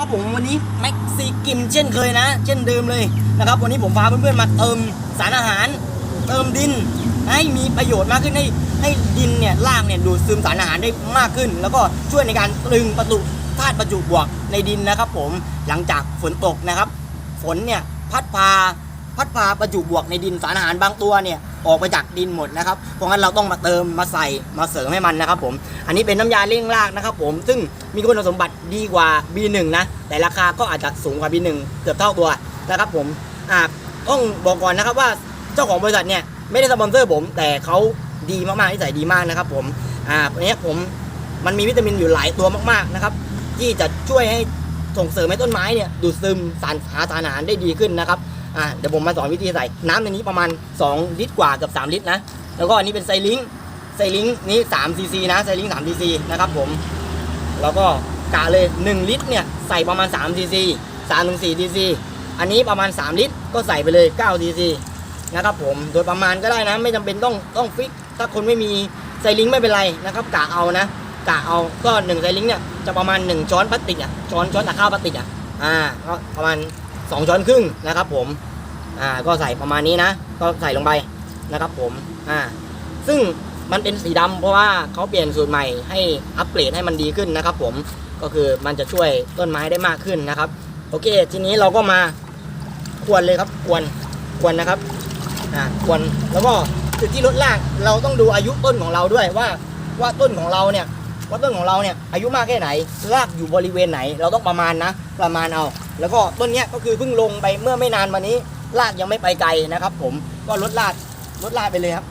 ครับผมวันนี้แม็กซีกิมเช่นเคยนะ เช่นเดิมเลยนะครับ วันนี้ผมพาเพื่อนๆมาเติมสารอาหาร เติมดิน ให้มีประโยชน์มากขึ้นให้ให้ดินเนี่ยรากเนี่ยดูดซึมสารอาหารได้มากขึ้น แล้วก็ช่วยในการตรึงประจุธาตุประจุบวกในดินนะครับ ผมหลังจากฝนตกนะครับ ฝนเนี่ยพัดพา พัดพาประจุบวกในดินสารอาหารบางตัวเนี่ยออกไปจากดินหมดนะครับ เพราะงั้นเราต้องมาเติมมาใส่มาเสริมให้มันนะครับผม อันนี้เป็นน้ำยาเร่งรากนะครับผม ซึ่งมีคุณสมบัติดีกว่า B1 นะ แต่ราคาก็อาจจะสูงกว่า B1 เกือบเท่าตัวนะครับผมอ่าต้องบอกก่อนนะครับว่าเจ้าของบริษัทเนี่ยไม่ได้สปอนเซอร์ผม แต่เขาดีมากๆนิสัยดีมากนะครับผมอ่าอันเนี้ยผมมันมีวิตามินอยู่หลายตัวมากๆนะครับ ที่จะช่วยให้ส่งเสริมให้ต้นไม้เนี่ยดูดซึมสารหาสารอาหารได้ดีขึ้นนะครับ อ่าเดี๋ยวผมมาสอนวิธีใส่ น้ำในนี้ประมาณ 2 ลิตรกว่าเกับ3ลิตรนะ แล้วก็อันนี้เป็นไซลิงไซลิงนี้3ซีซีนะ ไซลิง3ซีซีนะครับผม แล้วก็กะเลย 1 ลิตรเนี่ยใส่ประมาณ3ซีซี3ถึง4ซีซี อันนี้ประมาณ 3 ลิตรก็ใส่ไปเลย9ซีซีนะครับผม โดยประมาณก็ได้นะ ไม่จำเป็นต้องต้องฟิก ถ้าคนไม่มีไซลิงไม่เป็นไรนะครับกะเอานะกะเอาก็หนึ่งไซลิงเนี่ยจะประมาณ 1 ช้อนพลาสติกอะ ช้อนช้อนตักข้าวพลาสติกอะ อ่าก็ประมาณ 2ช้อนครึ่งนะครับผมอ่าก็ใส่ประมาณนี้นะ ก็ใส่ลงไปนะครับผมอ่าซึ่งมันเป็นสีดำเพราะว่าเขาเปลี่ยนสูตรใหม่ให้อัปเกรดให้มันดีขึ้นนะครับ ผมก็คือมันจะช่วยต้นไม้ได้มากขึ้นนะครับ โอเค ทีนี้เราก็มาควรเลยครับควรควรนะครับอ่าควรแล้วก็จุดที่ลดรากเราต้องดูอายุต้นของเราด้วยว่าว่าต้นของเราเนี่ยว่าต้นของเราเนี่ยอายุมากแค่ไหนรากอยู่บริเวณไหน เราต้องประมาณนะ ประมาณเอา แล้วก็ต้นเนี้ยก็คือเพิ่งลงไปเมื่อไม่นานมานี้รากยังไม่ไปไกลนะครับ ผมก็ลดรากลดรากไปเลยครับ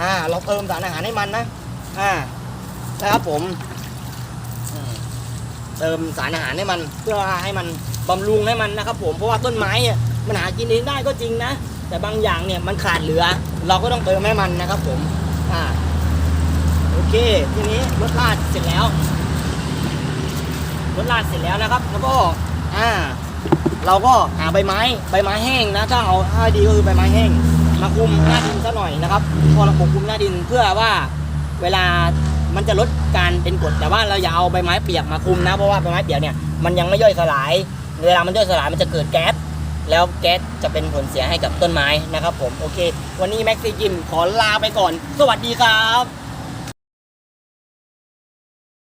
อ่า เราเติมสารอาหารให้มันนะ อ่านะครับผมเติมสารอาหารให้มัน เพื่อให้มันบำรุงให้มันนะครับ ผมเพราะว่าต้นไม้เนี่ยมันหากินเองได้ก็จริงนะแต่บางอย่างเนี่ยมันขาดเหลือ เราก็ต้องเติมให้มันนะครับ ผม อ่าโอเค ทีนี้รถลาดเสร็จแล้วรถลาดเสร็จแล้วนะครับ แล้วก็ อ่า เราก็หาใบไม้ใบไม้แห้งนะถ้าเอาถ้าดีก็คือใบไม้แห้ง มาคุมหน้าดินซะหน่อยนะครับ พอเราปกคลุมหน้าดินเพื่อว่าเวลามันจะลดการเป็นกรดแต่ว่าเราอย่าเอาใบไม้เปียกมาคุมนะ เพราะว่าใบไม้เปียกเนี่ยมันยังไม่ย่อยสลาย เวลามันย่อยสลายมันจะเกิดแก๊สแล้วแก๊สจะเป็นผลเสียให้กับต้นไม้นะครับผมโอเค วันนี้แม็กซี่จิมขอลาไปก่อน สวัสดีครับ